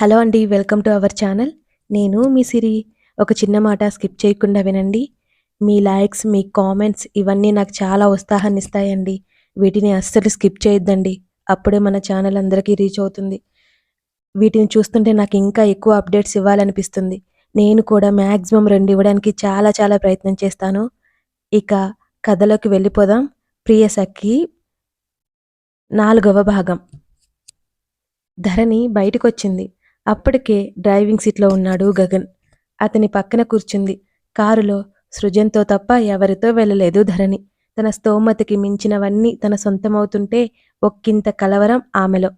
Hello అండి welcome to our channel. నేను మీ సిరి. ఒక చిన్న మాట స్కిప్ చేయకుండా వినండి. మీ లైక్స్ మీ కామెంట్స్ ఇవన్నీ నాకు చాలా ఉత్సాహాన్ని ఇస్తాయండి. వీటిని అస్సలు స్కిప్ చేయొద్దండి. అప్పుడే మన ఛానల్ అందరికీ రీచ్ అవుతుంది. వీటిని చూస్తుంటే నాకు ఇంకా ఎక్కువ అప్డేట్స్ ఇవ్వాలనిపిస్తుంది. నేను కూడా మ్యాక్సిమం రెండు ఇవ్వడానికి చాలా చాలా ప్రయత్నం చేస్తాను. ఇక కథలోకి వెళ్ళిపోదాం. ప్రియ సఖి నాలుగవ భాగం. ధరణి బయటకొచ్చింది. అప్పటికే డ్రైవింగ్ సీట్లో ఉన్నాడు గగన్. అతని పక్కన కూర్చుంది. కారులో సృజన్తో తప్ప ఎవరితో వెళ్ళలేదు ధరణి. తన స్తోమతకి మించినవన్నీ తన సొంతమవుతుంటే ఒక్కింత కలవరం ఆమెలో.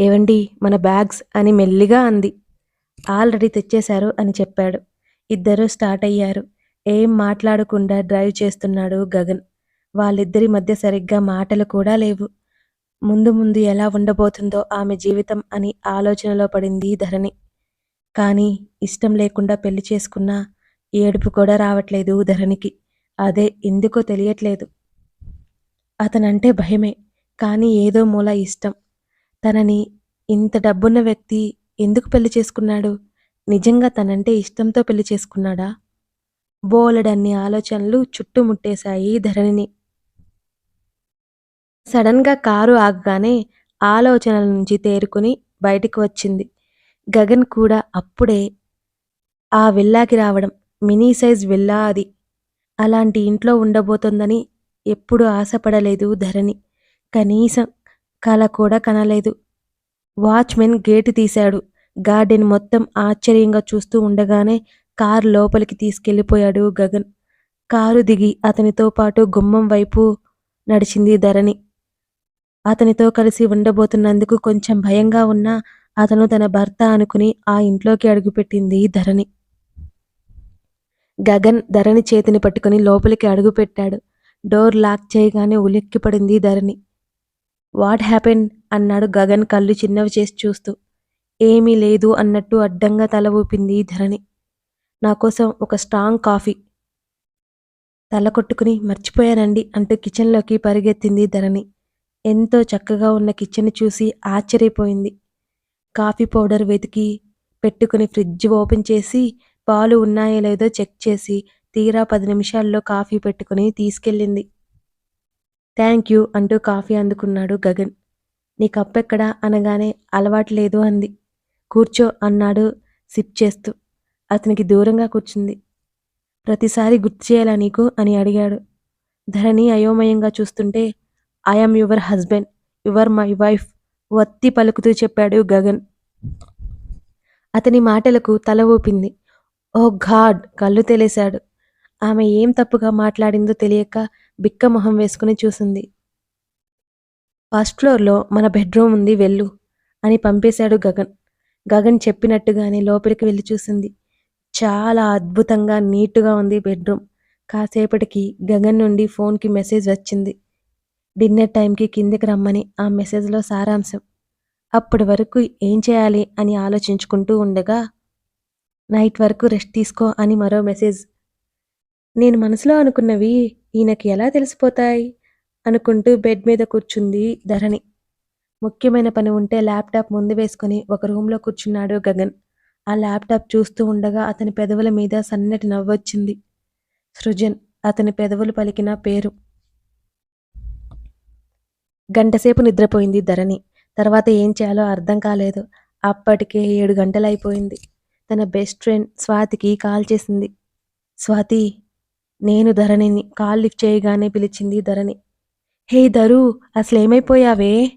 ఏవండి మన బ్యాగ్స్ అని మెల్లిగా అంది. ఆల్రెడీ తెచ్చేశారు అని చెప్పాడు. ఇద్దరూ స్టార్ట్ అయ్యారు. ఏం మాట్లాడకుండా డ్రైవ్ చేస్తున్నాడు గగన్. వాళ్ళిద్దరి మధ్య సరిగ్గా మాటలు కూడా లేవు. ముందు ముందు ఎలా ఉండబోతుందో ఆమె జీవితం అని ఆలోచనలో పడింది ధరణి. కానీ ఇష్టం లేకుండా పెళ్ళి చేసుకున్నా ఏడుపు కూడా రావట్లేదు ధరణికి. అదే ఎందుకో తెలియట్లేదు. అతనంటే భయమే కానీ ఏదో మూల ఇష్టం. తనని ఇంత డబ్బున్న వ్యక్తి ఎందుకు పెళ్ళి చేసుకున్నాడు? నిజంగా తనంటే ఇష్టంతో పెళ్ళి చేసుకున్నాడా? బోలెడన్ని ఆలోచనలు చుట్టుముట్టేశాయి ధరణిని. సడన్గా కారు ఆగగానే ఆలోచనల నుంచి తేరుకుని బయటికి వచ్చింది. గగన్ కూడా అప్పుడే ఆ విల్లాకి రావడం మినీ సైజ్ విల్లా అది. అలాంటి ఇంట్లో ఉండబోతోందని ఎప్పుడు ఆశపడలేదు ధరణి. కనీసం కల కూడా కనలేదు. వాచ్మెన్ గేటు తీశాడు. గార్డెన్ మొత్తం ఆశ్చర్యంగా చూస్తూ ఉండగానే కారు లోపలికి తీసుకెళ్ళిపోయాడు గగన్. కారు దిగి అతనితో పాటు గుమ్మం వైపు నడిచింది ధరణి. అతనితో కలిసి ఉండబోతున్నందుకు కొంచెం భయంగా ఉన్నా అతను తన భర్త అనుకుని ఆ ఇంట్లోకి అడుగుపెట్టింది ధరణి. గగన్ ధరణి చేతిని పట్టుకుని లోపలికి అడుగుపెట్టాడు. డోర్ లాక్ చేయగానే ఉలిక్కిపడింది ధరణి. What happen? అన్నాడు గగన్ కళ్ళు చిన్నవి చేసి చూస్తూ. ఏమీ లేదు అన్నట్టు అడ్డంగా తల ఊపింది ధరణి. నా కోసం ఒక స్ట్రాంగ్ కాఫీ. తల కొట్టుకుని మర్చిపోయానండి అంటూ కిచెన్లోకి పరిగెత్తింది ధరణి. ఎంతో చక్కగా ఉన్న కిచెన్ చూసి ఆశ్చర్యపోయింది. కాఫీ పౌడర్ వెతికి పెట్టుకుని ఫ్రిడ్జ్ ఓపెన్ చేసి పాలు ఉన్నాయో లేదో చెక్ చేసి తీరా పది నిమిషాల్లో కాఫీ పెట్టుకుని తీసుకెళ్ళింది. థ్యాంక్ యూ అంటూ కాఫీ అందుకున్నాడు గగన్. నీ కప్పెక్కడా అనగానే అలవాటు లేదు అంది. కూర్చో అన్నాడు సిప్ చేస్తూ. అతనికి దూరంగా కూర్చుంది. ప్రతిసారి గుర్తు చేయాలా నీకు అని అడిగాడు. ధరణి అయోమయంగా చూస్తుంటే I'm your husband you're my wife వత్తి పలుకుతూ చెప్పాడు గగన్. అతని మాటలకు తల ఊపింది. Oh God! కళ్ళు తెలిసాడు ఆమె ఏం తప్పుగా మాట్లాడిందో తెలియక బిక్క మొహం వేసుకుని చూసింది. ఫస్ట్ ఫ్లోర్లో మన బెడ్రూమ్ ఉంది వెళ్ళు అని పంపేశాడు గగన్. గగన్ చెప్పినట్టుగానే లోపలికి వెళ్ళి చూసింది. చాలా అద్భుతంగా నీటుగా ఉంది బెడ్రూమ్. కాసేపటికి గగన్ నుండి ఫోన్కి మెసేజ్ వచ్చింది. డిన్నర్ టైంకి కిందికి రమ్మని ఆ మెసేజ్లో సారాంశం. అప్పటి వరకు ఏం చేయాలి అని ఆలోచించుకుంటూ ఉండగా నైట్ వరకు రెస్ట్ తీసుకో అని మరో మెసేజ్. నేను మనసులో అనుకున్నవి ఈయనకి ఎలా తెలిసిపోతాయి? అనుకుంటూ బెడ్ మీద కూర్చుంది ధరణి. ముఖ్యమైన పని ఉంటే ల్యాప్టాప్ ముందు వేసుకుని ఒక రూమ్లో కూర్చున్నాడు గగన్. ఆ ల్యాప్టాప్ చూస్తూ ఉండగా అతని పెదవుల మీద సన్నటి నవ్వొచ్చింది. సృజన్ అతని పెదవులు పలికిన పేరు. గంటసేపు నిద్రపోయింది ధరణి. తర్వాత ఏం చేయాలో అర్థం కాలేదు. అప్పటికే ఏడు గంటలైపోయింది. తన బెస్ట్ ఫ్రెండ్ స్వాతికి కాల్ చేసింది. స్వాతి నేను ధరణిని కాల్ లిఫ్ట్ చేయగానే పిలిచింది ధరణి. హే ధరు అసలు ఏమైపోయావే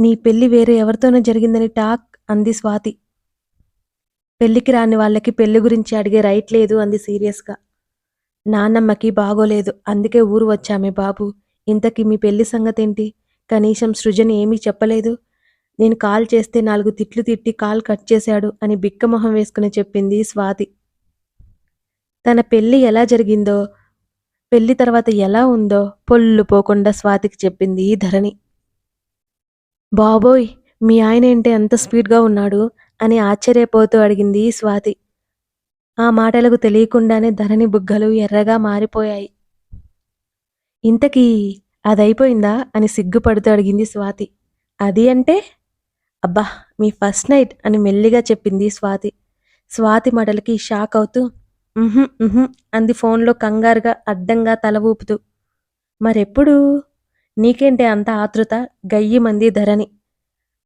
నీ పెళ్ళి వేరే ఎవరితోనో జరిగిందని టాక్ అంది స్వాతి. పెళ్ళికి రాని వాళ్ళకి పెళ్ళి గురించి అడిగే రైట్ లేదు అంది సీరియస్గా. నాన్నమ్మకి బాగోలేదు అందుకే ఊరు వచ్చామే బాబు. ఇంతకీ మీ పెళ్ళి సంగతేంటి? కనీసం సృజన్ ఏమీ చెప్పలేదు. నేను కాల్ చేస్తే నాలుగు తిట్లు తిట్టి కాల్ కట్ చేశాడు అని బిక్కమొహం వేసుకుని చెప్పింది స్వాతి. తన పెళ్ళి ఎలా జరిగిందో పెళ్ళి తర్వాత ఎలా ఉందో పొల్లు పోకుండా స్వాతికి చెప్పింది ధరణి. బాబోయ్ మీ ఆయన ఏంటి అంత స్పీడ్గా ఉన్నాడు అని ఆశ్చర్యపోతూ అడిగింది స్వాతి. ఆ మాటలకు తెలియకుండానే ధరణి బుగ్గలు ఎర్రగా మారిపోయాయి. ఇంతకీ అదైపోయిందా అని సిగ్గుపడుతూ అడిగింది స్వాతి. అది అంటే? అబ్బా మీ ఫస్ట్ నైట్ అని మెల్లిగా చెప్పింది స్వాతి. స్వాతి మడలకి షాక్ అవుతూ అంది ఫోన్లో కంగారుగా అడ్డంగా తల ఊపుతూ. మరెప్పుడు? నీకేంటే అంత ఆతృత? గయ్యి మంది ధరని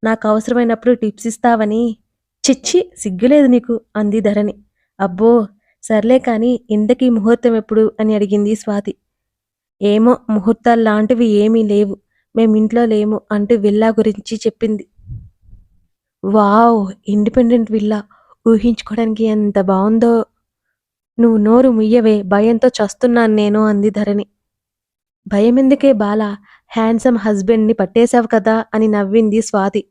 నాకు అవసరమైనప్పుడు టిప్స్ ఇస్తావని. చిచ్చి సిగ్గులేదు నీకు అంది ధరణి. అబ్బో సర్లే కానీ ఇంతకీ ముహూర్తం ఎప్పుడు? అని అడిగింది స్వాతి. ఏమో ముహూర్తాలు లాంటివి ఏమీ లేవు. మేమింట్లో లేము అంటూ విల్లా గురించి చెప్పింది. Wow independent villa. ఊహించుకోవడానికి ఎంత బాగుందో నువ్వు నోరు ముయ్యవే భయంతో చస్తున్నాను నేను అంది ధరణి. భయమెందుకే బాల హ్యాండ్సమ్ హస్బెండ్ని పట్టేశావు కదా అని నవ్వింది స్వాతి.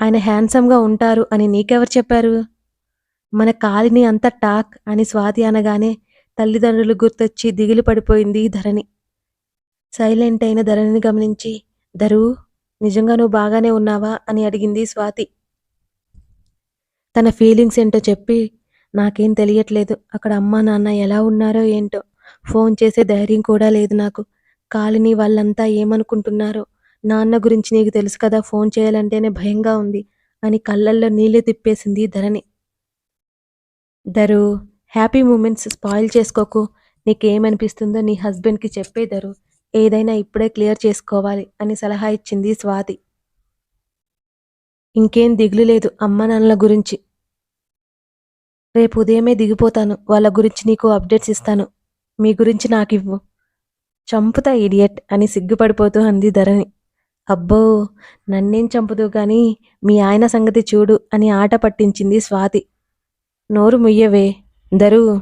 ఆయన హ్యాండ్సమ్గా ఉంటారు అని నీకెవరు చెప్పారు? మన కాలిని అంత టాక్ అని స్వాతి అనగానే తల్లిదండ్రులు గుర్తొచ్చి దిగులు పడిపోయింది ధరణి. సైలెంట్ అయిన ధరణిని గమనించి ధరు నిజంగా నువ్వు బాగానే ఉన్నావా? అని అడిగింది స్వాతి. తన ఫీలింగ్స్ ఏంటో చెప్పి నాకేం తెలియట్లేదు. అక్కడ అమ్మా నాన్న ఎలా ఉన్నారో ఏంటో. ఫోన్ చేసే ధైర్యం కూడా లేదు నాకు. కాలిని వాళ్ళంతా ఏమనుకుంటున్నారో. నాన్న గురించి నీకు తెలుసు కదా ఫోన్ చేయాలంటేనే భయంగా ఉంది అని కళ్ళల్లో నీళ్ళు తిప్పేసింది Dharani. Dharu happy moments spoil చేసుకోకు. నీకేమనిపిస్తుందో నీ హస్బెండ్కి చెప్పేదరు ఏదైనా ఇప్పుడే క్లియర్ చేసుకోవాలి అని సలహా ఇచ్చింది స్వాతి. ఇంకేం దిగులు లేదు అమ్మ నాన్నల గురించి. రేపు ఉదయమే దిగిపోతాను. వాళ్ళ గురించి నీకు అప్డేట్స్ ఇస్తాను. మీ గురించి నాకివ్వు. చంపుతా ఇడియట్ అని సిగ్గుపడిపోతూ అంది ధరణి. అబ్బో నన్నేం చంపుదు కానీ మీ ఆయన సంగతి చూడు అని ఆట పట్టించింది స్వాతి. నోరు ముయ్యవే. దరు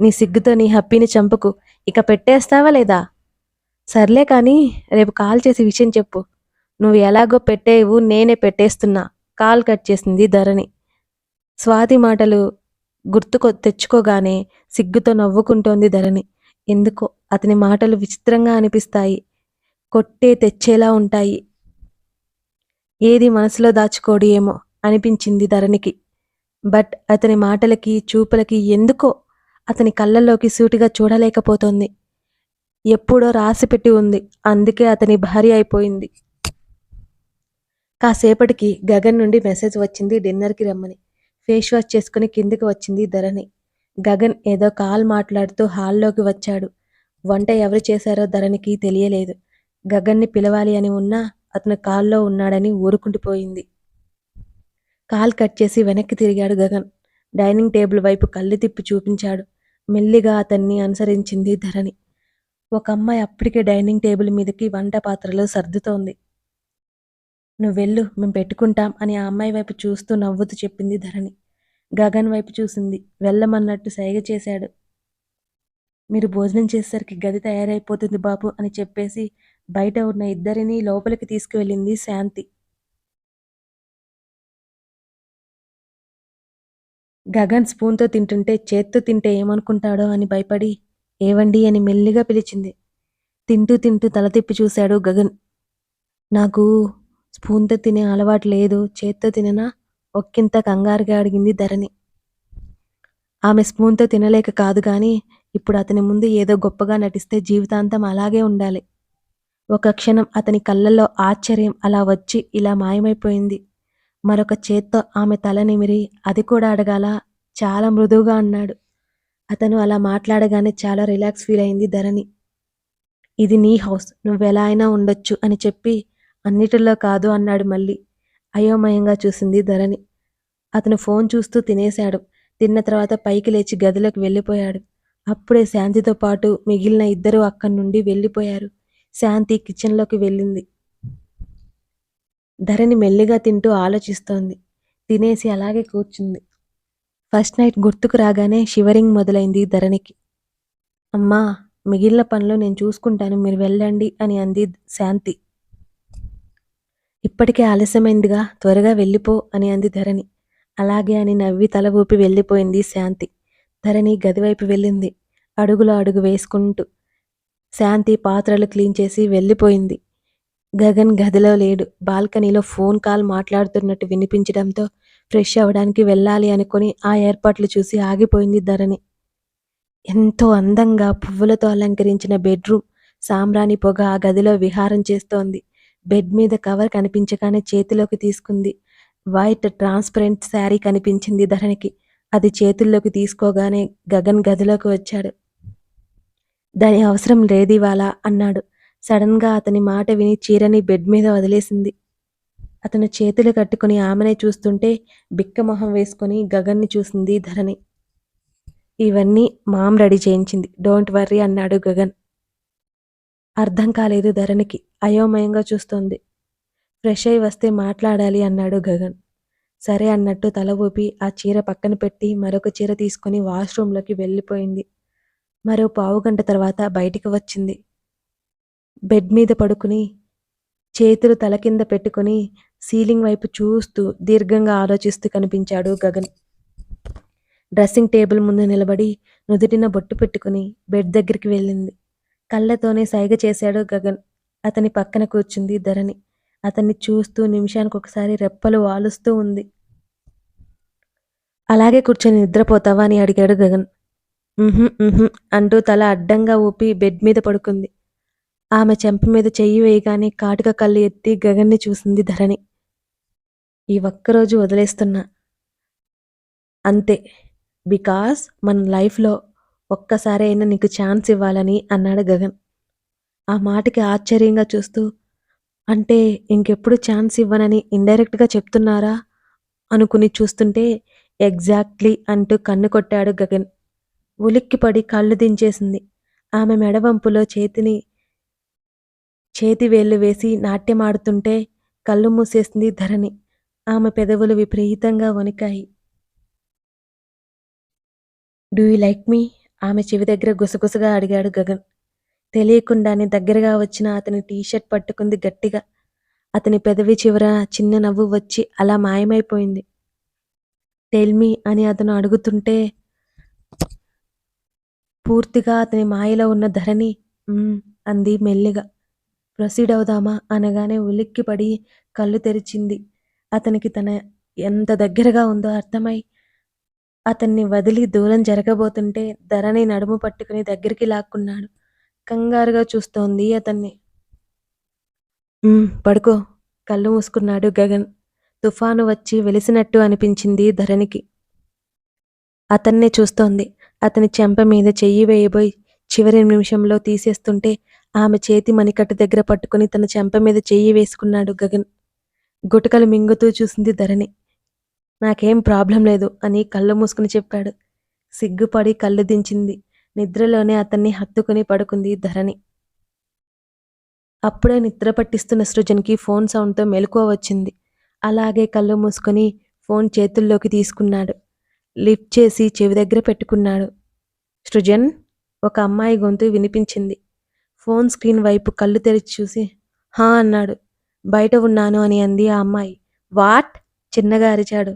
నీ సిగ్గుతో నీ హప్పీని చంపకు. ఇక పెట్టేస్తావా లేదా? సర్లే కానీ రేపు కాల్ చేసి విషయం చెప్పు. నువ్వు ఎలాగో పెట్టేవు నేనే పెట్టేస్తున్నా. కాల్ కట్ చేసింది ధరణి. స్వాతి మాటలు గుర్తుకొ తెచ్చుకోగానే సిగ్గుతో నవ్వుకుంటోంది ధరణి. ఎందుకో అతని మాటలు విచిత్రంగా అనిపిస్తాయి. కొట్టే తెచ్చేలా ఉంటాయి. ఏది మనసులో దాచుకోడు ఏమో అనిపించింది ధరణికి. బట్ అతని మాటలకి చూపులకి ఎందుకో అతని కళ్ళల్లోకి సూటిగా చూడలేకపోతోంది. ఎప్పుడో రాసిపెట్టి ఉంది. అందుకే అతని భార్య అయిపోయింది. కాసేపటికి గగన్ నుండి మెసేజ్ వచ్చింది డిన్నర్కి రమ్మని. ఫేస్ వాష్ చేసుకుని కిందికి వచ్చింది ధరణి. గగన్ ఏదో కాల్ మాట్లాడుతూ హాల్లోకి వచ్చాడు. వంట ఎవరు చేశారో ధరణికి తెలియలేదు. గగన్ని పిలవాలి అని ఉన్నా అతను కాల్లో ఉన్నాడని ఊరుకుండిపోయింది. కాల్ కట్ చేసి వెనక్కి తిరిగాడు గగన్. డైనింగ్ టేబుల్ వైపు కళ్ళు తిప్పి చూపించాడు. మెల్లిగా అతన్ని అనుసరించింది ధరణి. ఒక అమ్మాయి అప్పటికే డైనింగ్ టేబుల్ మీదకి వంట పాత్రలో సర్దుతోంది. నువ్వు వెళ్ళు మేము పెట్టుకుంటాం అని ఆ అమ్మాయి వైపు చూస్తూ నవ్వుతూ చెప్పింది ధరణి. గగన్ వైపు చూసింది. వెళ్ళమన్నట్టు సైగ చేశాడు. మీరు భోజనం చేసేసరికి గది తయారైపోతుంది బాబు అని చెప్పేసి బయట ఉన్న ఇద్దరిని లోపలికి తీసుకువెళ్ళింది శాంతి. గగన్ స్పూన్తో తింటుంటే చేత్తో తింటే ఏమనుకుంటాడో అని భయపడి ఏవండి అని మెల్లిగా పిలిచింది. తింటూ తింటూ తల తిప్పి చూశాడు గగన్. నాకు స్పూన్తో తినే అలవాటు లేదు చేత్తో తిననా? ఒక్కింత కంగారుగా అడిగింది ధరణి. ఆమె స్పూన్తో తినలేక కాదు కానీ ఇప్పుడు అతని ముందు ఏదో గొప్పగా నటిస్తే జీవితాంతం అలాగే ఉండాలి. ఒక క్షణం అతని కళ్ళల్లో ఆశ్చర్యం అలా వచ్చి ఇలా మాయమైపోయింది. మరొక చేత్తో ఆమె తల నిమిరి అది కూడా అడగాల? చాలా మృదువుగా అన్నాడు. అతను అలా మాట్లాడగానే చాలా రిలాక్స్ ఫీల్ అయింది ధరణి. ఇది నీ హౌస్. నువ్వెలా అయినా ఉండొచ్చు అని చెప్పి అన్నిటిలో కాదు అన్నాడు మళ్ళీ. అయోమయంగా చూసింది ధరణి. అతను ఫోన్ చూస్తూ తినేశాడు. తిన్న తర్వాత పైకి లేచి గదిలోకి వెళ్ళిపోయాడు. అప్పుడే శాంతితో పాటు మిగిలిన ఇద్దరు అక్కడి నుండి వెళ్ళిపోయారు. శాంతి కిచెన్లోకి వెళ్ళింది. ధరణి మెల్లిగా తింటూ ఆలోచిస్తోంది. తినేసి అలాగే కూర్చుంది. ఫస్ట్ నైట్ గుర్తుకు రాగానే షివరింగ్ మొదలైంది ధరణికి. అమ్మా మిగిలిన పనులు నేను చూసుకుంటాను మీరు వెళ్ళండి అని అంది శాంతి. ఇప్పటికే ఆలస్యమైందిగా త్వరగా వెళ్ళిపో అని అంది ధరణి. అలాగే అని నవ్వి తల ఊపి వెళ్ళిపోయింది శాంతి. ధరణి గదివైపు వెళ్ళింది. అడుగులో అడుగు వేసుకుంటూ శాంతి పాత్రలు క్లీన్ చేసి వెళ్ళిపోయింది. గగన్ గదిలో లేడు. బాల్కనీలో ఫోన్ కాల్ మాట్లాడుతున్నట్టు వినిపించడంతో ఫ్రెష్ అవ్వడానికి వెళ్ళాలి అనుకుని ఆ ఏర్పాట్లు చూసి ఆగిపోయింది ధరణి. ఎంతో అందంగా పువ్వులతో అలంకరించిన బెడ్రూమ్ సాంబ్రాణి పొగ ఆ గదిలో విహారం చేస్తోంది. బెడ్ మీద కవర్ కనిపించగానే చేతిలోకి తీసుకుంది. వైట్ ట్రాన్స్పరెంట్ శారీ కనిపించింది ధరణికి. అది చేతుల్లోకి తీసుకోగానే గగన్ గదిలోకి వచ్చాడు. దాని అవసరం లేదు ఇవాళ అన్నాడు. సడన్గా అతని మాట విని చీరని బెడ్ మీద వదిలేసింది. అతను చేతులు కట్టుకుని ఆమెనే చూస్తుంటే బిక్క మొహం వేసుకొని గగన్ని చూసింది ధరణి. ఇవన్నీ మామ్ రెడీ చేయించింది. డోంట్ వర్రీ అన్నాడు గగన్. అర్థం కాలేదు ధరణికి. అయోమయంగా చూస్తోంది. ఫ్రెష్ అయి వస్తే మాట్లాడాలి అన్నాడు గగన్. సరే అన్నట్టు తల ఊపి ఆ చీర పక్కన పెట్టి మరొక చీర తీసుకుని వాష్రూంలోకి వెళ్ళిపోయింది. మరో పావు గంట తర్వాత బయటికి వచ్చింది. బెడ్ మీద పడుకుని చేతులు తల కింద పెట్టుకుని సీలింగ్ వైపు చూస్తూ దీర్ఘంగా ఆలోచిస్తూ కనిపించాడు గగన్. డ్రెస్సింగ్ టేబుల్ ముందు నిలబడి నుదుటిన బొట్టు పెట్టుకుని బెడ్ దగ్గరికి వెళ్ళింది. కళ్ళతోనే సైగ చేశాడు గగన్. అతని పక్కన కూర్చుంది ధరణి. అతన్ని చూస్తూ నిమిషానికి ఒకసారి రెప్పలు వాలుస్తూ ఉంది. అలాగే కూర్చొని నిద్రపోతావా? అని అడిగాడు గగన్. అంటూ తల అడ్డంగా ఊపి బెడ్ మీద పడుకుంది. ఆమె చెంప మీద చెయ్యి వేయగానే కాటుక కళ్ళు ఎత్తి గగన్ని చూసింది ధరణి. ఈ ఒక్కరోజు వదిలేస్తున్నా. అంతే. బికాస్ మన లైఫ్లో ఒక్కసారి అయినా నీకు ఛాన్స్ ఇవ్వాలని అన్నాడు గగన్. ఆ మాటకి ఆశ్చర్యంగా చూస్తూ అంటే ఇంకెప్పుడు ఛాన్స్ ఇవ్వనని ఇండైరెక్ట్గా చెప్తున్నారా? అనుకుని చూస్తుంటే ఎగ్జాక్ట్లీ అంటూ కన్ను కొట్టాడు గగన్. ఉలిక్కిపడి కళ్ళు దించేసింది. ఆమె మెడవంపులో చేతిని చేతి వేళ్ళు వేసి నాట్యమాడుతుంటే కళ్ళు మూసేసింది ధరణి. ఆమె పెదవులు విపరీతంగా వణికాయి. Do you like me? ఆమె చెవి దగ్గర గుసగుసగా అడిగాడు గగన్. తెలియకుండానే దగ్గరగా వచ్చిన అతని టీషర్ట్ పట్టుకుంది గట్టిగా. అతని పెదవి చివర చిన్న నవ్వు వచ్చి అలా మాయమైపోయింది. టెల్మీ అని అతను అడుగుతుంటే పూర్తిగా అతని మాయలో ఉన్న ధరణి అంది మెల్లిగా. ప్రొసీడ్ అవుదామా? అనగానే ఉలిక్కిపడి కళ్ళు తెరిచింది. అతనికి తన ఎంత దగ్గరగా ఉందో అర్థమై అతన్ని వదిలి దూరం జరగబోతుంటే ధరణి నడుము పట్టుకుని దగ్గరికి లాక్కున్నాడు. కంగారుగా చూస్తోంది అతన్ని. పడుకో కళ్ళు మూసుకున్నాడు గగన్. తుఫాను వచ్చి వెలిసినట్టు అనిపించింది ధరణికి. అతన్నే చూస్తోంది. అతని చెంప మీద చెయ్యి వేయబోయి చివరి నిమిషంలో తీసేస్తుంటే ఆమె చేతి మణికట్టు దగ్గర పట్టుకుని తన చెంప మీద చెయ్యి వేసుకున్నాడు గగన్. గుటకలు మింగుతూ చూసింది ధరణి. నాకేం ప్రాబ్లం లేదు అని కళ్ళు మూసుకుని చెప్పాడు. సిగ్గుపడి కళ్ళు దించింది. నిద్రలోనే అతన్ని హత్తుకుని పడుకుంది ధరణి. అప్పుడే నిద్ర పట్టిస్తున్న సృజన్కి ఫోన్ సౌండ్తో మెలకువ వచ్చింది. అలాగే కళ్ళు మూసుకొని ఫోన్ చేతుల్లోకి తీసుకున్నాడు. లిఫ్ట్ చేసి చెవి దగ్గర పెట్టుకున్నాడు. సృజన్ ఒక అమ్మాయి గొంతు వినిపించింది. ఫోన్ స్క్రీన్ వైపు కళ్ళు తెరిచి చూసి హా అన్నాడు. బయట ఉన్నాను అని అంది ఆ అమ్మాయి. వాట్? చిన్నగా అరిచాడు.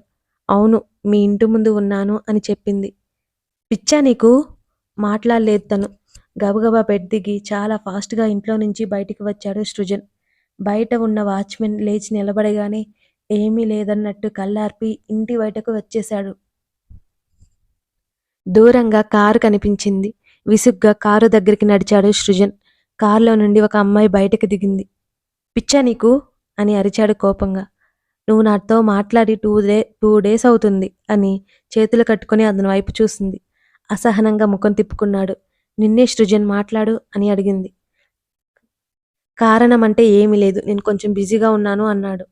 అవును మీ ఇంటి ముందు ఉన్నాను అని చెప్పింది. పిచ్చా నీకు? మాట్లాడలేదు తను. గబగబా బెడ్ దిగి చాలా ఫాస్ట్గా ఇంట్లో నుంచి బయటికి వచ్చాడు సృజన్. బయట ఉన్న వాచ్మెన్ లేచి నిలబడగానే ఏమీ లేదన్నట్టు కళ్ళార్పి ఇంటి బయటకు వచ్చేశాడు. దూరంగా కారు కనిపించింది. విసుగ్గా కారు దగ్గరికి నడిచాడు సృజన్. కారులో నుండి ఒక అమ్మాయి బయటకు దిగింది. పిచ్చా నీకు? అని అరిచాడు కోపంగా. నువ్వు నాతో మాట్లాడి టూ డే టూ డేస్ అవుతుంది అని చేతులు కట్టుకొని అతని వైపు చూసింది. అసహనంగా ముఖం తిప్పుకున్నాడు. నిన్నే సృజన్ మాట్లాడు అని అడిగింది. కారణం అంటే ఏమీ లేదు. నేను కొంచెం బిజీగా ఉన్నాను అన్నాడు.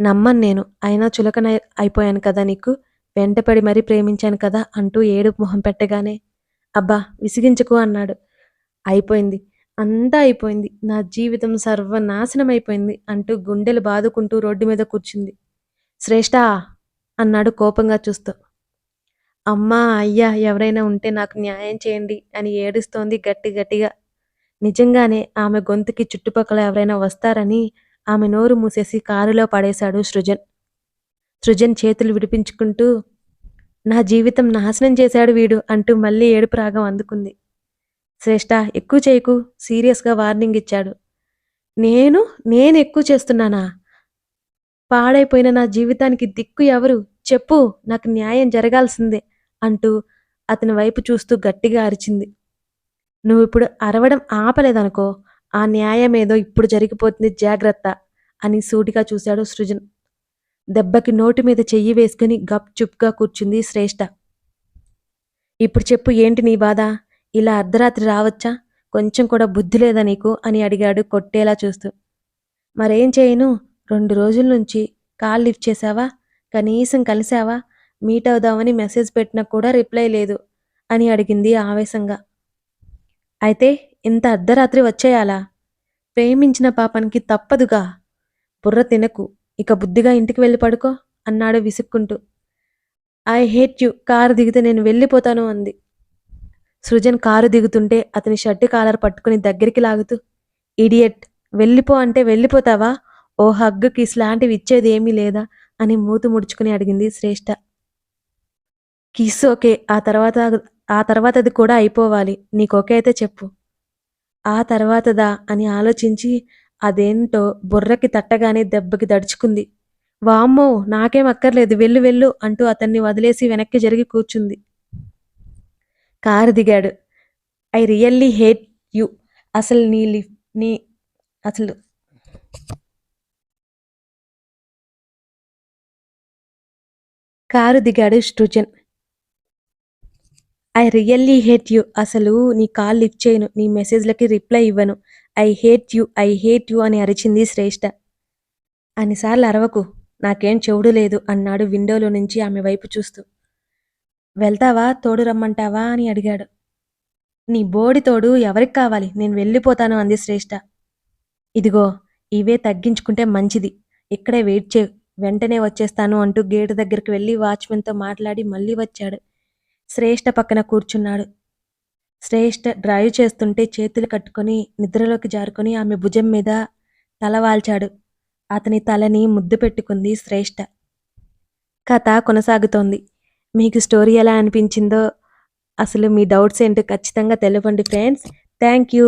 నమ్మను నేను. అయినా చులకన అయిపోయాను కదా నీకు? వెంటపడి మరీ ప్రేమించాను కదా అంటూ ఏడుపు మొహం పెట్టగానే. అబ్బా విసిగించకు అన్నాడు. అయిపోయింది. అంతా అయిపోయింది. నా జీవితం సర్వనాశనం అయిపోయింది అంటూ గుండెలు బాదుకుంటూ రోడ్డు మీద కూర్చుంది. శ్రేష్ఠ! అన్నాడు కోపంగా చూస్తూ. అమ్మా అయ్యా ఎవరైనా ఉంటే నాకు న్యాయం చేయండి అని ఏడుస్తోంది గట్టి గట్టిగా. నిజంగానే ఆమె గొంతుకి చుట్టుపక్కల ఎవరైనా వస్తారని ఆమె నోరు మూసేసి కారులో పడేశాడు సృజన్. సృజన్ చేతులు విడిపించుకుంటూ నా జీవితం నాశనం చేశాడు వీడు అంటూ మళ్ళీ ఏడుపు రాగం అందుకుంది. శ్రేష్ఠ ఎక్కువ చేయకు. సీరియస్గా వార్నింగ్ ఇచ్చాడు. నేను నేను ఎక్కువ చేస్తున్నానా? పాడైపోయిన నా జీవితానికి దిక్కు ఎవరు? చెప్పు నాకు న్యాయం జరగాల్సిందే అంటూ అతని వైపు చూస్తూ గట్టిగా అరిచింది. నువ్వు ఇప్పుడు అరవడం ఆపలేదనుకో ఆ న్యాయం ఏదో ఇప్పుడు జరిగిపోతుంది జాగ్రత్త అని సూటిగా చూశాడు సృజన్. దెబ్బకి నోటి మీద చెయ్యి వేసుకుని గప్ చుప్గా కూర్చుంది శ్రేష్ఠ ఇప్పుడు చెప్పు ఏంటి నీ బాధ? ఇలా అర్ధరాత్రి రావచ్చా? కొంచెం కూడా బుద్ధి లేదా నీకు? అని అడిగాడు కొట్టేలా చూస్తూ. మరేం చేయను? రెండు రోజుల నుంచి కాల్ లిఫ్ట్ చేశావా? కనీసం కలిసావా మీట్ అవుదామని మెసేజ్ పెట్టినా కూడా రిప్లై లేదు అని అడిగింది ఆవేశంగా. అయితే ఇంత అర్ధరాత్రి వచ్చేయాలా? ప్రేమించిన పాపానికి తప్పదుగా. బుర్ర తినకు. ఇక బుద్ధిగా ఇంటికి వెళ్ళి పడుకో అన్నాడు విసుక్కుంటూ. I hate you. కారు దిగితే నేను వెళ్ళిపోతాను అంది. సృజన్ కారు దిగుతుంటే అతని షర్టు కాలర్ పట్టుకుని దగ్గరికి లాగుతూ ఇడియట్ వెళ్ళిపో అంటే వెళ్ళిపోతావా? ఓ హగ్గు కిస్ లాంటివి ఇచ్చేది ఏమీ లేదా? అని మూతు ముడుచుకుని అడిగింది శ్రేష్ఠ కిస్ ఓకే ఆ తర్వాత ఆ తర్వాతది కూడా అయిపోవాలి. నీకు ఓకే అయితే చెప్పు. ఆ తర్వాతదా? అని ఆలోచించి అదేంటో బుర్రకి తట్టగానే దెబ్బకి దడుచుకుంది. వామ్మో నాకేం అక్కర్లేదు. వెళ్ళు వెళ్ళు అంటూ అతన్ని వదిలేసి వెనక్కి జరిగి కూర్చుంది. కారు దిగాడు. I really hate you. అసలు నీ లిఫ్ నీ అసలు కారు దిగాడు స్టూజన్ ఐ రియల్లీ హేట్ యు. అసలు నీ కాల్ లిఫ్ట్ చేయను. నీ మెసేజ్లకి రిప్లై ఇవ్వను. I hate you I hate you అని అరిచింది శ్రేష్ఠ అన్నిసార్లు అరవకు. నాకేం చెవుడు లేదు అన్నాడు విండోలో నుంచి ఆమె వైపు చూస్తూ. వెళ్తావా? తోడు రమ్మంటావా? అని అడిగాడు. నీ బోడి తోడు ఎవరికి కావాలి? నేను వెళ్ళిపోతాను అంది శ్రేష్ఠ ఇదిగో ఇవే తగ్గించుకుంటే మంచిది. ఇక్కడే వెయిట్ చేయు. వెంటనే వచ్చేస్తాను అంటూ గేటు దగ్గరికి వెళ్ళి వాచ్మెన్తో మాట్లాడి మళ్ళీ వచ్చాడు. శ్రేష్ఠ పక్కన కూర్చున్నాడు. శ్రేష్ఠ డ్రైవ్ చేస్తుంటే చేతులు కట్టుకొని నిద్రలోకి జారుకొని ఆమె భుజం మీద తల వాల్చాడు. అతని తలని ముద్దు పెట్టుకుంది శ్రేష్ఠ కథ కొనసాగుతోంది. మీకు స్టోరీ ఎలా అనిపించిందో అసలు మీ డౌట్స్ ఏంటో ఖచ్చితంగా తెలపండి ఫ్రెండ్స్ థ్యాంక్ యూ